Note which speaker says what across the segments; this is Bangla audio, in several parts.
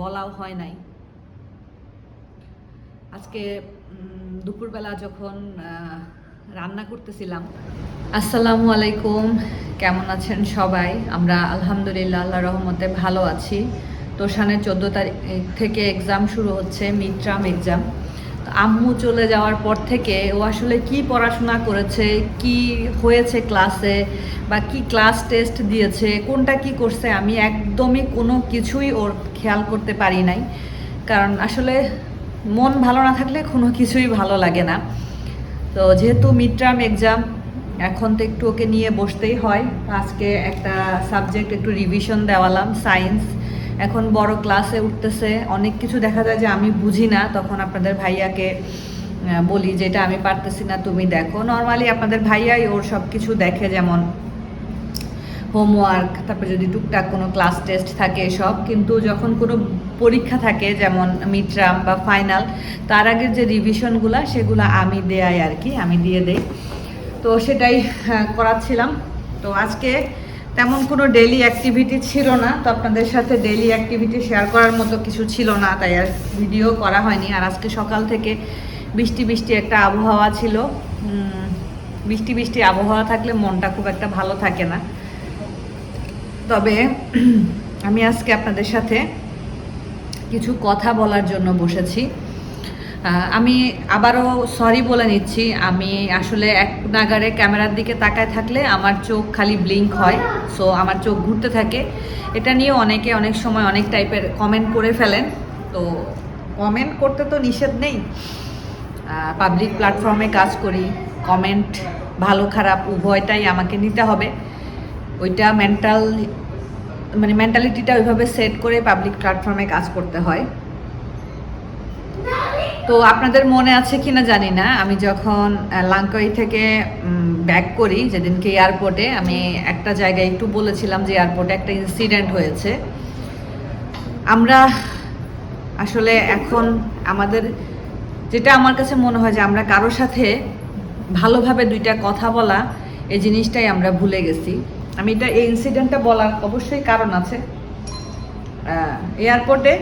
Speaker 1: বলাও হয় নাই। আজকে দুপুরবেলা যখন রান্না করতেছিলাম, আসসালামু আলাইকুম, কেমন আছেন সবাই? আমরা আলহামদুলিল্লাহ আল্লাহ রহমতে ভালো আছি। তোষানের চোদ্দ তারিখ থেকে এক্সাম শুরু হচ্ছে মিড টার্ম এক্সাম আম্মু চলে যাওয়ার পর থেকে ও আসলে কি পড়াশোনা করেছে, কি হয়েছে ক্লাসে বা কি ক্লাস টেস্ট দিয়েছে, কোনটা কি করছে, আমি একদমই কোনো কিছুই ওর খেয়াল করতে পারি নাই। কারণ আসলে মন ভালো না থাকলে কোনো কিছুই ভালো লাগে না। তো যেহেতু মিড টার্ম এক্সাম এখন তো একটু ওকে নিয়ে বসতেই হয়। আজকে একটা সাবজেক্ট একটু রিভিশন দেওয়ালাম সায়েন্স এখন বড় ক্লাসে উঠতেছে। অনেক কিছু দেখা যায় যে আমি বুঝি না। তখন আপনাদের ভাইয়াকে বলি যেটা আমি পারতেছি না, তুমি দেখো। নর্মালি আপনাদের ভাইয়াই ওর সব কিছু দেখে যেমন হোমওয়ার্ক তারপরে যদি টুকটাক কোনো ক্লাস টেস্ট থাকে সব কিন্তু যখন কোনো পরীক্ষা থাকে যেমন মিডটার্ম বা ফাইনাল তার আগের যে রিভিশনগুলো সেগুলো আমি দেয়াই আর কি আমি দিয়ে দেই। তো সেটাই আহ, করাচ্ছিলাম। তো আজকে তেমন কোনো ডেলি অ্যাক্টিভিটি ছিল না তো আপনাদের সাথে ডেলি অ্যাক্টিভিটি শেয়ার করার মতো কিছু ছিল না তাই আর ভিডিও করা হয়নি। আর আজকে সকাল থেকে বৃষ্টি বৃষ্টি একটা আবহাওয়া ছিল। বৃষ্টি বৃষ্টি আবহাওয়া থাকলে মনটা খুব একটা ভালো থাকে না। তবে আমি আজকে আপনাদের সাথে কিছু কথা বলার জন্য বসেছি। আমি আবারও সরি বলে নিচ্ছি, আমি আসলে এক নাগারে ক্যামেরার দিকে তাকায় থাকলে আমার চোখ খালি ব্লিঙ্ক হয় সো আমার চোখ ঘুরতে থাকে। এটা নিয়েও অনেকে অনেক সময় অনেক টাইপের কমেন্ট করে ফেলেন, তো কমেন্ট করতে তো নিষেধ নেই। পাবলিক প্ল্যাটফর্মে কাজ করি কমেন্ট ভালো খারাপ উভয়টাই আমাকে নিতে হবে। ওইটা মেন্টাল মানে মেন্টালিটিটা ওইভাবে সেট করে পাবলিক প্ল্যাটফর্মে কাজ করতে হয়। তো আপনাদের মনে আছে কি না জানি না। আমি যখন লাঙ্কাই থেকে ব্যাক করি, যেদিনকে এয়ারপোর্টে আমি একটা জায়গায় একটু বলেছিলাম যে এয়ারপোর্টে একটা ইনসিডেন্ট হয়েছে। আমরা আসলে এখন আমাদের, যেটা আমার কাছে মনে হয় যে আমরা কারোর সাথে ভালোভাবে দুইটা কথা বলা, এই জিনিসটাই আমরা ভুলে গেছি। আমি এটা এই ইনসিডেন্টটা বলার অবশ্যই কারণ আছে। এয়ারপোর্টে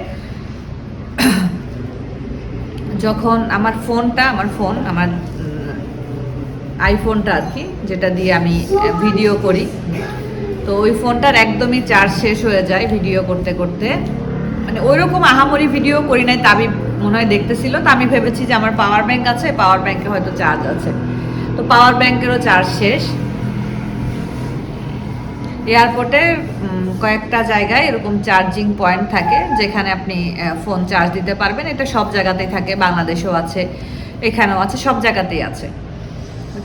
Speaker 1: যখন আমার ফোনটা আমার ফোন আমার আইফোনটা আর কি, যেটা দিয়ে আমি ভিডিও করি। তো ওই ফোনটার একদমই চার্জ শেষ হয়ে যায় ভিডিও করতে করতে। মানে ওই রকম আহামরি ভিডিও করি নাই, তা আমি মনে হয় দেখতেছিল। তা আমি ভেবেছি যে আমার পাওয়ার ব্যাংক আছে পাওয়ার ব্যাংকে হয়তো চার্জ আছে। তো পাওয়ার ব্যাংকেরও চার্জ শেষ। এয়ারপোর্টে কয়েকটা জায়গায় এরকম চার্জিং পয়েন্ট থাকে, যেখানে আপনি ফোন চার্জ দিতে পারবেন। এটা সব জায়গাতেই থাকে, বাংলাদেশেও আছে, এখানেও আছে, সব জায়গাতেই আছে।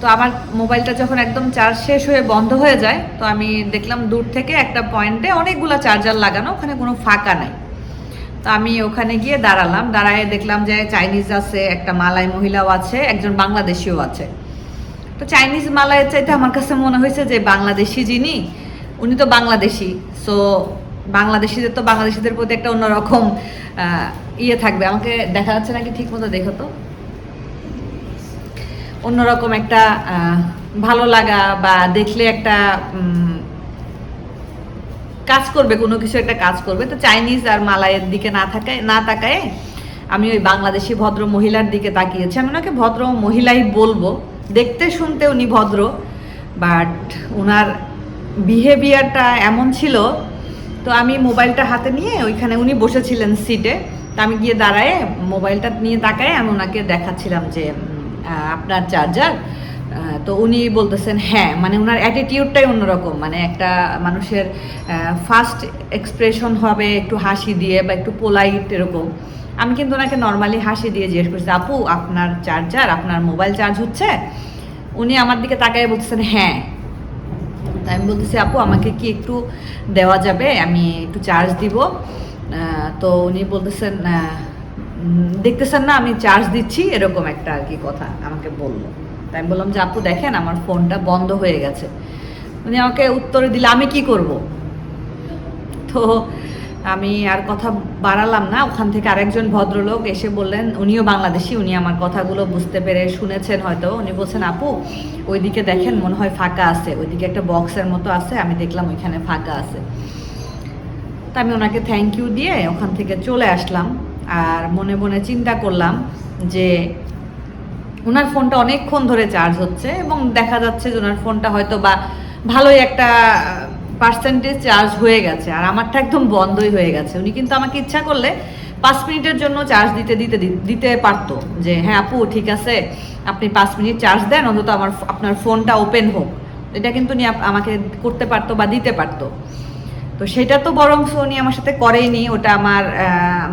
Speaker 1: তো আমার মোবাইলটা যখন একদম চার্জ শেষ হয়ে বন্ধ হয়ে যায়, তো আমি দেখলাম দূর থেকে একটা পয়েন্টে অনেকগুলো চার্জার লাগানো, ওখানে কোনো ফাঁকা নাই। তো আমি ওখানে গিয়ে দাঁড়ালাম, দাঁড়ায় দেখলাম যে চাইনিজ আছে, একটা মালাই মহিলাও আছে, একজন বাংলাদেশিও আছে। তো চাইনিজ মালাইয়ের চাইতে আমার কাছে মনে হয়েছে যে বাংলাদেশি যিনি উনি তো বাংলাদেশি সো বাংলাদেশিদের তো বাংলাদেশিদের প্রতি একটা অন্যরকম ইয়ে থাকবে। আমাকে দেখা যাচ্ছে নাকি ঠিক মতো দেখো তো। অন্যরকম একটা ভালো লাগা বা দেখলে একটা কাজ করবে, কোনো কিছু একটা কাজ করবে। তো চাইনিজ আর মালাইয়ের দিকে না থাকায়, না তাকায় আমি ওই বাংলাদেশি ভদ্র মহিলার দিকে তাকিয়েছি। আমি ওনাকে ভদ্র মহিলাই বলব। দেখতে শুনতে উনি ভদ্র বাট ওনার বিহেভিয়ারটা এমন ছিল, তো আমি মোবাইলটা হাতে নিয়ে ওইখানে উনি বসেছিলেন সিটে তো আমি গিয়ে দাঁড়ায় মোবাইলটা নিয়ে তাকায় আমি ওনাকে দেখাচ্ছিলাম যে আপনার চার্জার তো উনি বলতেছেন হ্যাঁ। মানে ওনার অ্যাটিটিউডটাই অন্যরকম। মানে একটা মানুষের ফার্স্ট এক্সপ্রেশন হবে, একটু হাসি দিয়ে বা একটু পোলাইট এরকম। আমি কিন্তু ওনাকে নর্মালি হাসি দিয়ে জিজ্ঞেস করছি, আপু, আপনার চার্জার আপনার মোবাইল চার্জ হচ্ছে? উনি আমার দিকে তাকায় বলতেছেন হ্যাঁ। তা আমি বলতেছি, আপু, আমাকে কি একটু দেওয়া যাবে? আমি একটু চার্জ দিব। তো উনি বলতেছেন দেখতেছেন না, আমি চার্জ দিচ্ছি। এরকম একটা আর কি কথা আমাকে বলল। তাই আমি বললাম যে, আপু, দেখেন, আমার ফোনটা বন্ধ হয়ে গেছে। উনি আমাকে উত্তরে দিলে, আমি কি করব? তো আমি আর কথা বাড়ালাম না। ওখান থেকে আরেকজন ভদ্রলোক এসে বললেন, উনিও বাংলাদেশি, উনি আমার কথাগুলো বুঝতে পেরে শুনেছেন হয়তো। উনি বলছেন, আপু, ওইদিকে দেখেন, মনে হয় ফাঁকা আছে। ওইদিকে একটা বক্সের মতো আছে, আমি দেখলাম ওইখানে ফাঁকা আছে। তা আমি ওনাকে থ্যাংক ইউ দিয়ে ওখান থেকে চলে আসলাম। আর মনে মনে চিন্তা করলাম যে ওনার ফোনটা অনেকক্ষণ ধরে চার্জ হচ্ছে এবং দেখা যাচ্ছে যে ওনার ফোনটা হয়তো বা ভালোই একটা পার্সেন্টেজ চার্জ হয়ে গেছে, আর আমারটা একদম বন্ধই হয়ে গেছে। উনি কিন্তু আমাকে ইচ্ছা করলে পাঁচ মিনিটের জন্য চার্জ দিতে দিতে দিতে পারতো যে হ্যাঁ আপু, ঠিক আছে, আপনি পাঁচ মিনিট চার্জ দেন, অন্তত আমার আপনার ফোনটা ওপেন হোক। এটা কিন্তু উনি আমাকে করতে পারতো বা দিতে পারতো। তো সেটা তো বরং উনি আমার সাথে করেইনি, ওটা আমার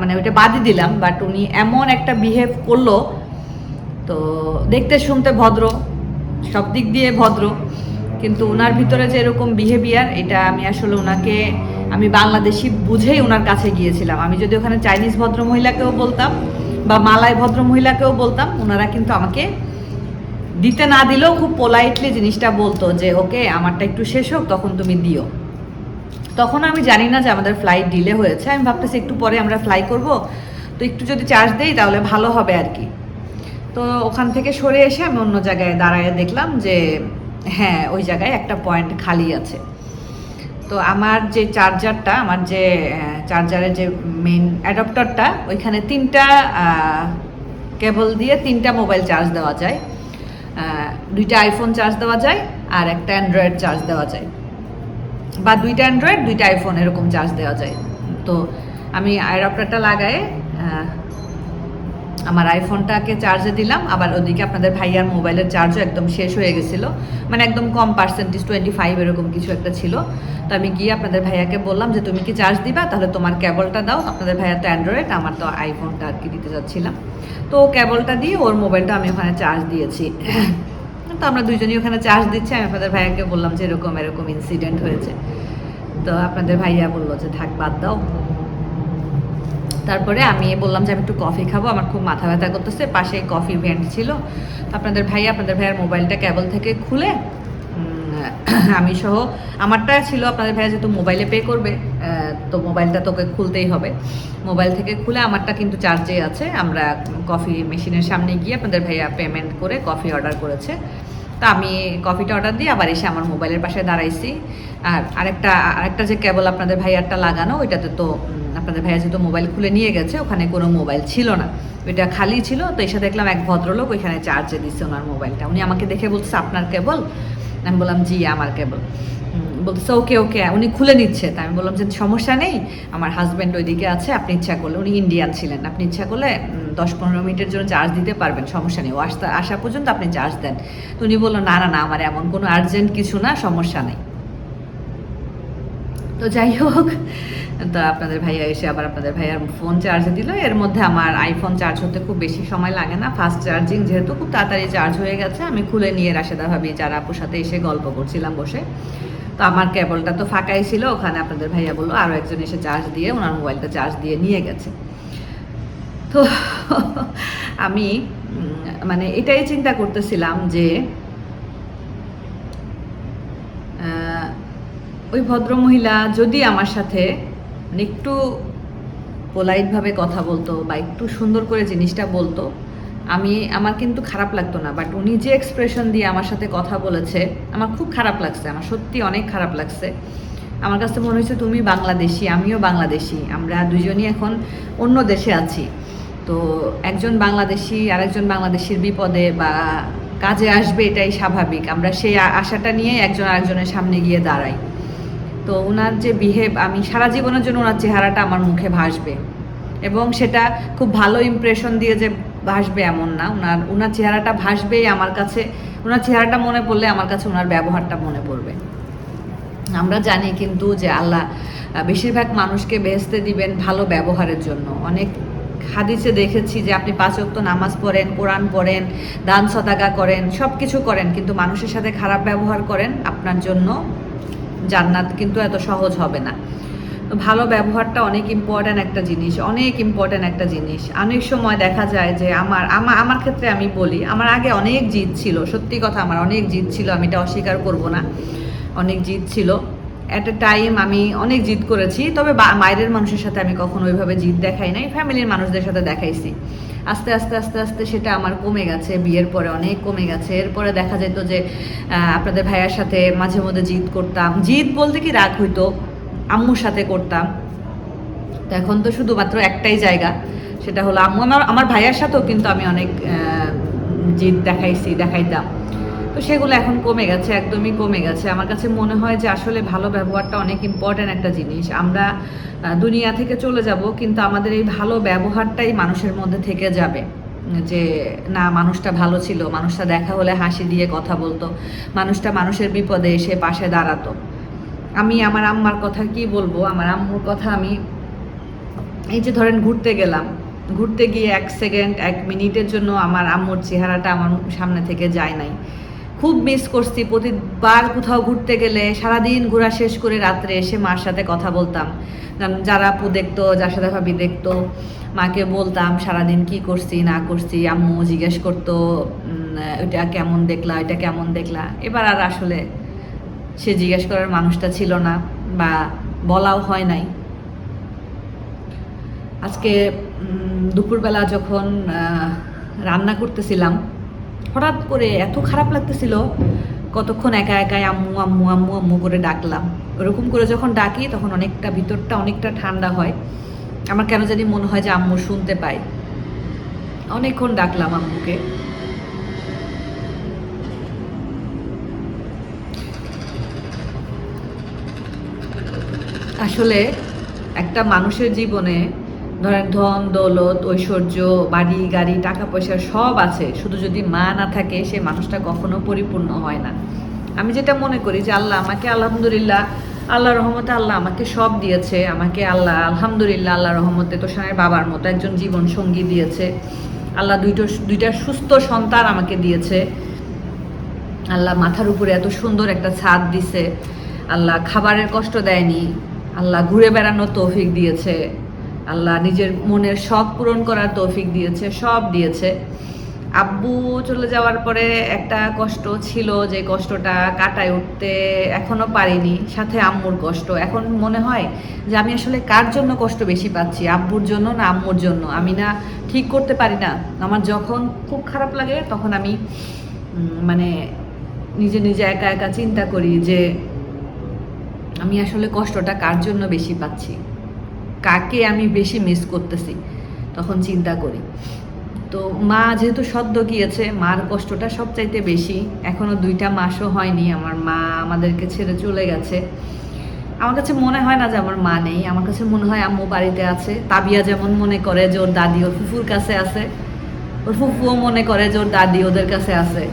Speaker 1: মানে ওটা বাদই দিলাম বাট উনি এমন একটা বিহেভ করল। তো দেখতে শুনতে ভদ্র, সব দিক দিয়ে ভদ্র। কিন্তু ওনার ভিতরে যে এরকম বিহেভিয়ার এটা আমি আসলে ওনাকে, আমি বাংলাদেশি বুঝেই ওনার কাছে গিয়েছিলাম। আমি যদি ওখানে চাইনিজ ভদ্র মহিলাকেও বলতাম বা মালাই ভদ্র মহিলাকেও বলতাম, ওনারা কিন্তু আমাকে দিতে না দিলেও খুব পোলাইটলি জিনিসটা বলতো যে, ওকে, আমারটা একটু শেষ হোক, তখন তুমি দিও। তখন আমি জানি না যে আমাদের ফ্লাইট ডিলে হয়েছে। আমি ভাবতেছি একটু পরে আমরা ফ্লাই করব। তো একটু যদি চার্জ দেই, তাহলে ভালো হবে আর কি। তো ওখান থেকে সরে এসে আমি অন্য জায়গায় দাঁড়ায় দেখলাম যে হ্যাঁ ওই জায়গায় একটা পয়েন্ট খালি আছে। তো আমার যে চার্জারটা আমার যে চার্জারের যে মেন অ্যাডাপ্টারটা ওইখানে তিনটা কেবল দিয়ে তিনটা মোবাইল চার্জ দেওয়া যায়। দুইটা আইফোন চার্জ দেওয়া যায় আর একটা অ্যান্ড্রয়েড চার্জ দেওয়া যায়। বা দুইটা অ্যান্ড্রয়েড দুইটা আইফোন এরকম চার্জ দেওয়া যায়। তো আমি অ্যাডাপ্টারটা লাগায়ে আমার আইফোনটাকে চার্জে দিলাম, আবার ওদিকে আপনাদের ভাইয়ার মোবাইলের চার্জও একদম শেষ হয়ে গেছিল। মানে একদম কম পার্সেন্টেজ টোয়েন্টি ফাইভ এরকম কিছু একটা ছিল। তো আমি গিয়ে আপনাদের ভাইয়াকে বললাম যে, তুমি কি চার্জ দিবা? তাহলে তোমার কেবলটা দাও। আপনাদের ভাইয়া তো অ্যান্ড্রয়েড আমার তো আইফোনটা আর কি দিতে যাচ্ছিলাম তো কেবলটা দিয়ে ওর মোবাইলটা আমি ওখানে চার্জ দিয়েছি। তো আমরা দুজনই ওখানে চার্জ দিচ্ছি। আমি আপনাদের ভাইয়াকে বললাম যে, এরকম এরকম ইনসিডেন্ট হয়েছে। তো আপনাদের ভাইয়া বলল যে, থাক, বাদ দাও। তারপরে আমি বললাম যে আমি একটু কফি খাব, আমার খুব মাথা ব্যথা করতেছে, পাশে কফি ভেন্ট ছিল। আপনাদের ভাই, আপনাদের ভাইয়ের মোবাইলটা কেবল থেকে খুলে আমি সহ, আমারটা ছিল, আপনাদের ভাইয়া যেহেতু মোবাইলে পে করবে তো মোবাইলটা তোকে খুলতেই হবে। মোবাইল থেকে খুলে আমারটা কিন্তু চার্জে আছে, আমরা কফি মেশিনের সামনে গিয়ে আপনাদের ভাইয়া পেমেন্ট করে কফি অর্ডার করেছে। তা আমি কফিটা অর্ডার দিয়ে আবার এসে আমার মোবাইলের পাশে দাঁড়াইছি। আর আরেকটা আরেকটা যে কেবল আপনাদের ভাইয়ারটা লাগানো, ওইটাতে তো আপনাদের ভাইয়া যেহেতু মোবাইল খুলে নিয়ে গেছে, ওখানে কোনো মোবাইল ছিল না। ওইটা খালি ছিল, তো এসে দেখলাম এক ভদ্রলোক ওইখানে চার্জে দিচ্ছে ওনার মোবাইলটা উনি আমাকে দেখে বলছে, আপনার কেবল আমি বললাম, জি, আমার কেবল বলতেছে, ওকে ওকে, উনি খুলে নিচ্ছে। তা আমি বললাম যে, সমস্যা নেই, আমার হাজব্যান্ড ওইদিকে আছে, আপনি ইচ্ছা করলে, উনি ইন্ডিয়ান ছিলেন, আপনি ইচ্ছা করলে দশ পনেরো মিনিটের জন্য চার্জ দিতে পারবেন, সমস্যা নেই। ও আসতে, আসা পর্যন্ত আপনি চার্জ দেন। তো উনি বলল, না না না, আমার এমন কোনো আর্জেন্ট কিছু না, সমস্যা নেই। তো যাই হোক, তো আপনাদের ভাইয়া এসে আবার আপনাদের ভাইয়ার ফোন চার্জে দিল। এর মধ্যে আমার আইফোন চার্জ হতে খুব বেশি সময় লাগে না ফাস্ট চার্জিং যেহেতু খুব তাড়াতাড়ি চার্জ হয়ে গেছে, আমি খুলে নিয়ে রাশেদা ভাবি, যারা আপুর সাথে এসে গল্প করছিলাম বসে। তো আমার কেবলটা তো ফাঁকাই ছিল, ওখানে আপনাদের ভাইয়া বলল আরও একজন এসে চার্জ দিয়ে, ওনার মোবাইলটা চার্জ দিয়ে নিয়ে গেছে। তো আমি মানে এটাই চিন্তা করতেছিলাম যে ওই ভদ্র মহিলা যদি আমার সাথে মানে একটু পোলাইটভাবে কথা বলতো বা একটু সুন্দর করে জিনিসটা বলতো আমি, আমার কিন্তু খারাপ লাগতো না বাট উনি যে এক্সপ্রেশন দিয়ে আমার সাথে কথা বলেছে, আমার খুব খারাপ লাগছে, আমার সত্যি অনেক খারাপ লাগছে। আমার কাছে মনে হয়েছে, তুমি বাংলাদেশি, আমিও বাংলাদেশি, আমরা দুজনই এখন অন্য দেশে আছি। তো একজন বাংলাদেশি, আরেকজন বাংলাদেশির বিপদে বা কাজে আসবে এটাই স্বাভাবিক, আমরা সেই আশাটা নিয়ে একজন আরেকজনের সামনে গিয়ে দাঁড়াই। তো ওনার যে বিহেভ আমি সারা জীবনের জন্য ওনার চেহারাটা আমার মুখে ভাসবে। এবং সেটা খুব ভালো ইমপ্রেশন দিয়ে যে ভাসবে এমন না। ওনার ওনার চেহারাটা ভাসবেই আমার কাছে ওনার চেহারাটা মনে পড়লে আমার কাছে ওনার ব্যবহারটা মনে পড়বে। আমরা জানি কিন্তু যে আল্লাহ বেশিরভাগ মানুষকে বেহেস্তে দিবেন ভালো ব্যবহারের জন্য। অনেক হাদিসে দেখেছি যে আপনি পাঁচ ওয়াক্ত নামাজ পড়েন, কোরআন পড়েন, দান সতাগা করেন সব কিছু করেন, কিন্তু মানুষের সাথে খারাপ ব্যবহার করেন, আপনার জন্য জান্নাত কিন্তু এত সহজ হবে না। তো ভালো ব্যবহারটা অনেক ইম্পর্ট্যান্ট একটা জিনিস, অনেক ইম্পর্ট্যান্ট একটা জিনিস। অনেক সময় দেখা যায় যে আমার আমার আমার ক্ষেত্রে আমি বলি, আমার আগে অনেক জিদ ছিল, সত্যি কথা আমার অনেক জিদ ছিল, আমি এটা অস্বীকার করব না। অনেক জিদ ছিল। অ্যাট এ টাইম আমি অনেক জিদ করেছি, তবে বাইরের মানুষের সাথে আমি কখনো ওইভাবে জিদ দেখাই নাই ফ্যামিলির মানুষদের সাথে দেখাইছি। আস্তে আস্তে আস্তে আস্তে সেটা আমার কমে গেছে, বিয়ের পরে অনেক কমে গেছে। এরপরে দেখা যেত যে আপনাদের ভাইয়ার সাথে মাঝে মধ্যে জিদ করতাম। জিদ বলতে কি রাগ হইতো? আম্মুর সাথে করতাম। তো এখন তো শুধুমাত্র একটাই জায়গা, সেটা হলো আম্মু। আমার আমার ভাইয়ার সাথেও কিন্তু আমি অনেক জিদ দেখাইছি, দেখাইতাম। তো সেগুলো এখন কমে গেছে, একদমই কমে গেছে। আমার কাছে মনে হয় যে আসলে ভালো ব্যবহারটা অনেক ইম্পর্ট্যান্ট একটা জিনিস। আমরা দুনিয়া থেকে চলে যাব, কিন্তু আমাদের এই ভালো ব্যবহারটাই মানুষের মধ্যে থেকে যাবে। যে না, মানুষটা ভালো ছিল, মানুষটা দেখা হলে হাসি দিয়ে কথা বলতো। মানুষটা মানুষের বিপদে এসে পাশে দাঁড়াতো। আমি আমার আম্মার কথা কি বলব? আমার আম্মুর কথা আমি এই যে ধরেন ঘুরতে গেলাম, ঘুরতে গিয়ে এক সেকেন্ড এক মিনিটের জন্য আমার আম্মুর চেহারাটা আমার সামনে থেকে যায় নাই। খুব মিস করছি, প্রতিবার কোথাও ঘুরতে গেলে সারাদিন ঘোরা শেষ করে রাত্রে এসে মার সাথে কথা বলতাম। যারা আপু দেখতো, যার সাথে ভাবি দেখতো, মাকে বলতাম, সারাদিন কি করছি, না করছি? আম্মু জিজ্ঞেস করতো ওইটা কেমন দেখলা ওইটা কেমন দেখলা? এবার আর আসলে সে জিজ্ঞেস করার মানুষটা ছিল না বা বলাও হয় নাই। আজকে দুপুরবেলা যখন রান্না করতেছিলাম, হঠাৎ করে এত খারাপ লাগতেছিল, কতক্ষণ একা একাই আম্মু আম্মু আম্মু আম্মু করে ডাকলাম। ওরকম করে যখন ডাকি, তখন অনেকটা ভিতরটা অনেকটা ঠান্ডা হয়। আমার কেন জানি মনে হয় যে আম্মু শুনতে পাই অনেকক্ষণ ডাকলাম আম্মুকে। আসলে একটা মানুষের জীবনে ধরেন ধন, দৌলত, ঐশ্বর্য, বাড়ি, গাড়ি, টাকা পয়সা সব আছে। শুধু যদি মা না থাকে, সে মানুষটা কখনো পরিপূর্ণ হয় না। আমি যেটা মনে করি যে আল্লাহ আমাকে আলহামদুলিল্লাহ আল্লাহ রহমতে আল্লাহ আমাকে সব দিয়েছে। আমাকে আল্লাহ, আলহামদুলিল্লাহ আল্লাহ রহমতে তোষানের বাবার মতো একজন জীবন সঙ্গী দিয়েছে। আল্লাহ দুইটো, দুইটা সুস্থ সন্তান আমাকে দিয়েছে। আল্লাহ মাথার উপরে এত সুন্দর একটা ছাদ দিছে। আল্লাহ খাবারের কষ্ট দেয়নি। আল্লাহ ঘুরে বেড়ানোর তৌফিক দিয়েছে। আল্লাহ নিজের মনের শখ পূরণ করার তৌফিক দিয়েছে, সব দিয়েছে। আব্বু চলে যাওয়ার পরে একটা কষ্ট ছিল যে কষ্টটা কাটায় উঠতে এখনও পারিনি, সাথে আম্মুর কষ্ট। এখন মনে হয় যে আমি আসলে কার জন্য কষ্ট বেশি পাচ্ছি? আব্বুর জন্য না আম্মুর জন্য? আমি না ঠিক করতে পারি না। আমার যখন খুব খারাপ লাগে, তখন আমি মানে নিজে নিজে একা একা চিন্তা করি যে আমি আসলে কষ্টটা কার জন্য বেশি পাচ্ছি? কাকে আমি বেশি মিস করতেছি? তখন চিন্তা করি। তো মা যেহেতু সদ্য গিয়েছে, মার কষ্টটা সবচাইতে বেশি। এখনও দুইটা মাসও হয়নি, আমার মা আমাদেরকে ছেড়ে চলে গেছে। আমার কাছে মনে হয় না যে আমার মা নেই। আমার কাছে মনে হয় আম্মু বাড়িতে আছে। তাবিয়া যেমন মনে করে যে ওর দাদি ওর ফুফুর কাছে আছে, ওর ফুফুও মনে করে যে ওর দাদি ওদের কাছে আছে।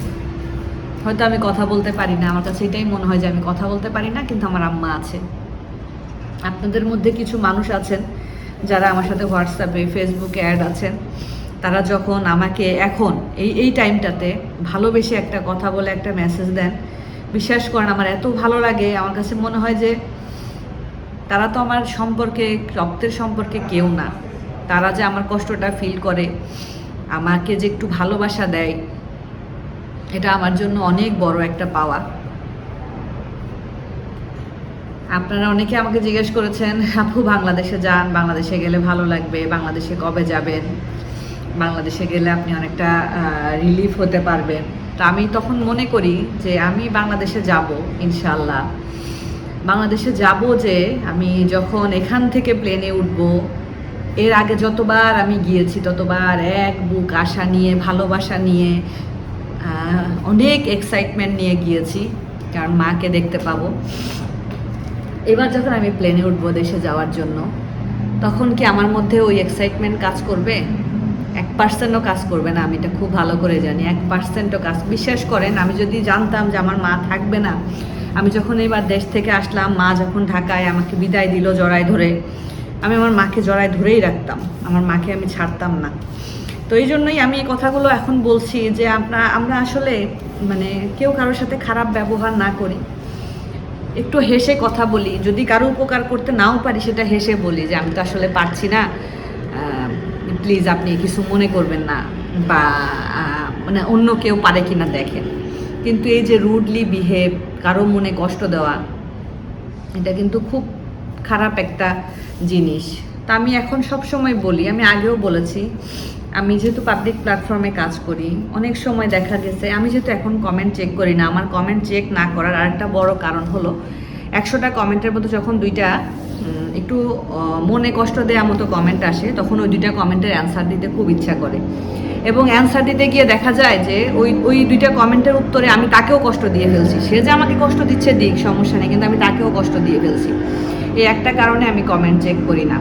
Speaker 1: হয়তো আমি কথা বলতে পারি না। আমার কাছে এটাই মনে হয় যে আমি কথা বলতে পারি না, কিন্তু আমার আম্মা আছে। আপনাদের মধ্যে কিছু মানুষ আছেন যারা আমার সাথে হোয়াটসঅ্যাপে ফেসবুকে অ্যাড আছেন। তারা যখন আমাকে এখন এই এই টাইমটাতে ভালোবেসে একটা কথা বলে, একটা মেসেজ দেন, বিশ্বাস করেন আমার এত ভালো লাগে। আমার কাছে মনে হয় যে তারা তো আমার সম্পর্কে, রক্তের সম্পর্কে কেউ না। তারা যে আমার কষ্টটা ফিল করে, আমাকে যে একটু ভালোবাসা দেয় এটা আমার জন্য অনেক বড় একটা পাওয়া। আপনারা অনেকে আমাকে জিজ্ঞেস করেছেন, আপু, বাংলাদেশে যান, বাংলাদেশে গেলে ভালো লাগবে, বাংলাদেশে কবে যাবেন? বাংলাদেশে গেলে আপনি অনেকটা রিলিফ হতে পারবেন। তো আমি তখন মনে করি যে আমি বাংলাদেশে যাব ইনশাল্লাহ বাংলাদেশে যাব যে আমি যখন এখান থেকে প্লেনে উঠব, এর আগে যতবার আমি গিয়েছি, ততবার এক বুক আশা নিয়ে, ভালোবাসা নিয়ে অনেক এক্সাইটমেন্ট নিয়ে গিয়েছি, কারণ মাকে দেখতে পাবো। এবার যখন আমি প্লেনে উঠবো দেশে যাওয়ার জন্য, তখন কি আমার মধ্যে ওই এক্সাইটমেন্ট কাজ করবে? এক পার্সেন্টও কাজ করবে না, আমি এটা খুব ভালো করে জানি। এক পার্সেন্টও কাজ, বিশ্বাস করেন, আমি যদি জানতাম যে আমার মা থাকবে না, আমি যখন এবার দেশ থেকে আসলাম, মা যখন ঢাকায় আমাকে বিদায় দিল জড়ায় ধরে, আমি আমার মাকে জড়ায় ধরেই রাখতাম। আমার মাকে আমি ছাড়তাম না। তো এই জন্যই আমি এই কথাগুলো এখন বলছি যে আমরা আমরা আসলে মানে কেউ কারোর সাথে খারাপ ব্যবহার না করি। একটু হেসে কথা বলি। যদি কারও উপকার করতে নাও পারি, সেটা হেসে বলি যে আমি তো আসলে পারছি না। প্লিজ আপনি কিছু মনে করবেন না বা মানে অন্য কেউ পারে কি না দেখেন। কিন্তু এই যে রুডলি বিহেভ কারও মনে কষ্ট দেওয়া, এটা কিন্তু খুব খারাপ একটা জিনিস। তা আমি এখন সব সময় বলি, আমি আগেও বলেছি, আমি যেহেতু পাবলিক প্ল্যাটফর্মে কাজ করি, অনেক সময় দেখা গেছে, আমি যেহেতু এখন কমেন্ট চেক করি না, আমার কমেন্ট চেক না করার আরেকটা বড় কারণ হলো, একশোটা কমেন্টের মধ্যে যখন দুইটা একটু মনে কষ্ট দেওয়ার মতো কমেন্ট আসে, তখন ওই দুইটা কমেন্টের অ্যান্সার দিতে খুব ইচ্ছা করে। এবং অ্যান্সার দিতে গিয়ে দেখা যায় যে, ওই ওই দুইটা কমেন্টের উত্তরে আমি তাকেও কষ্ট দিয়ে ফেলছি। সে যে আমাকে কষ্ট দিচ্ছে দিক, সমস্যা নেই, কিন্তু আমি তাকেও কষ্ট দিয়ে ফেলছি। এই একটা কারণে আমি কমেন্ট চেক করি না।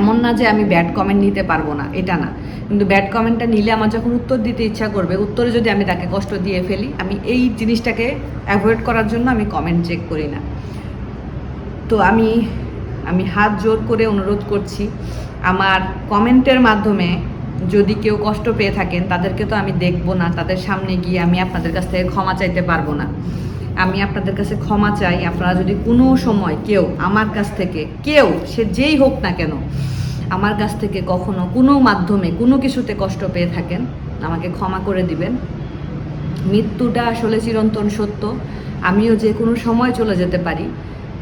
Speaker 1: এমন না যে আমি ব্যাড কমেন্ট নিতে পারব না, এটা না। কিন্তু ব্যাড কমেন্টটা নিলে আমার যখন উত্তর দিতে ইচ্ছা করবে, উত্তরে যদি আমি তাকে কষ্ট দিয়ে ফেলি, আমি এই জিনিসটাকে অ্যাভয়েড করার জন্য আমি কমেন্ট চেক করি না। তো আমি আমি হাত জোর করে অনুরোধ করছি, আমার কমেন্টের মাধ্যমে যদি কেউ কষ্ট পেয়ে থাকেন, তাদেরকে তো আমি দেখব না, তাদের সামনে গিয়ে আমি আপনাদের কাছ থেকে ক্ষমা চাইতে পারব না। আমি আপনাদের কাছে ক্ষমা চাই। আপনারা যদি কোনো সময় কেউ আমার কাছ থেকে, কেউ, সে যেই হোক না কেন, আমার কাছ থেকে কখনো কোনো মাধ্যমে কোনো কিছুতে কষ্ট পেয়ে থাকেন, আমাকে ক্ষমা করে দিবেন। মৃত্যুটা আসলে চিরন্তন সত্য। আমিও যে কোনো সময় চলে যেতে পারি,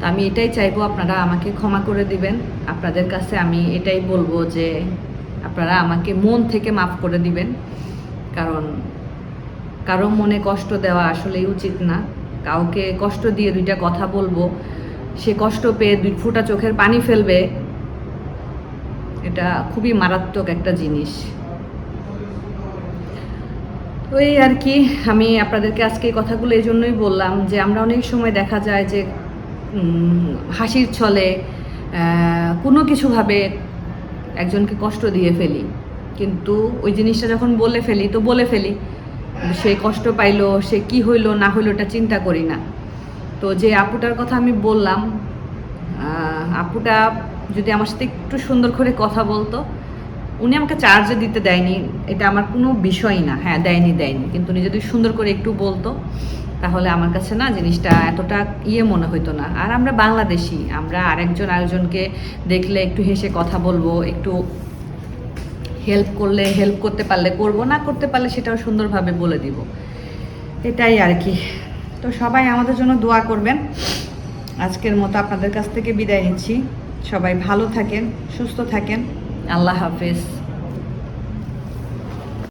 Speaker 1: তো আমি এটাই চাইব, আপনারা আমাকে ক্ষমা করে দিবেন। আপনাদের কাছে আমি এটাই বলব যে, আপনারা আমাকে মন থেকে মাফ করে দিবেন। কারণ, কারও মনে কষ্ট দেওয়া আসলেই উচিত না। কাউকে কষ্ট দিয়ে দুইটা কথা বলব, সে কষ্ট পেয়ে দুই ফোঁটা চোখের পানি ফেলবে, এটা খুবই মারাত্মক একটা জিনিস। তো এই আর কি, আমি আপনাদেরকে আজকে এই কথাগুলো এই জন্যই বললাম যে আমরা অনেক সময় দেখা যায় যে হাসির ছলে কোনো কিছুভাবে একজনকে কষ্ট দিয়ে ফেলি। কিন্তু ওই জিনিসটা যখন বলে ফেলি, তো বলে ফেলি। সে কষ্ট পাইলো, সে কি হইল, না হইল এটা চিন্তা করি না। তো যে আপুটার কথা আমি বললাম আপুটা যদি আমার সাথে একটু সুন্দর করে কথা বলতো, উনি আমাকে চার্জে দিতে দেয়নি, এটা আমার কোনো বিষয়ই না। হ্যাঁ দেয়নি দেয়নি। কিন্তু উনি যদি সুন্দর করে একটু বলতো, তাহলে আমার কাছে না জিনিসটা এতটা ইয়ে মনে হইতো না। আর আমরা বাংলাদেশি, আমরা আরেকজন আরেকজনকে দেখলে একটু হেসে কথা বলব, একটু হেল্প করলে হেল্প করতে পারলে, করব, না করতে পারলে সেটাও সুন্দরভাবে বলে দিব। এটাই আর কি। তো সবাই আমাদের জন্য দোয়া করবেন। আজকের মতো আপনাদের কাছ থেকে বিদায় নিচ্ছি। সবাই ভালো থাকেন, সুস্থ থাকেন। আল্লাহ হাফেজ।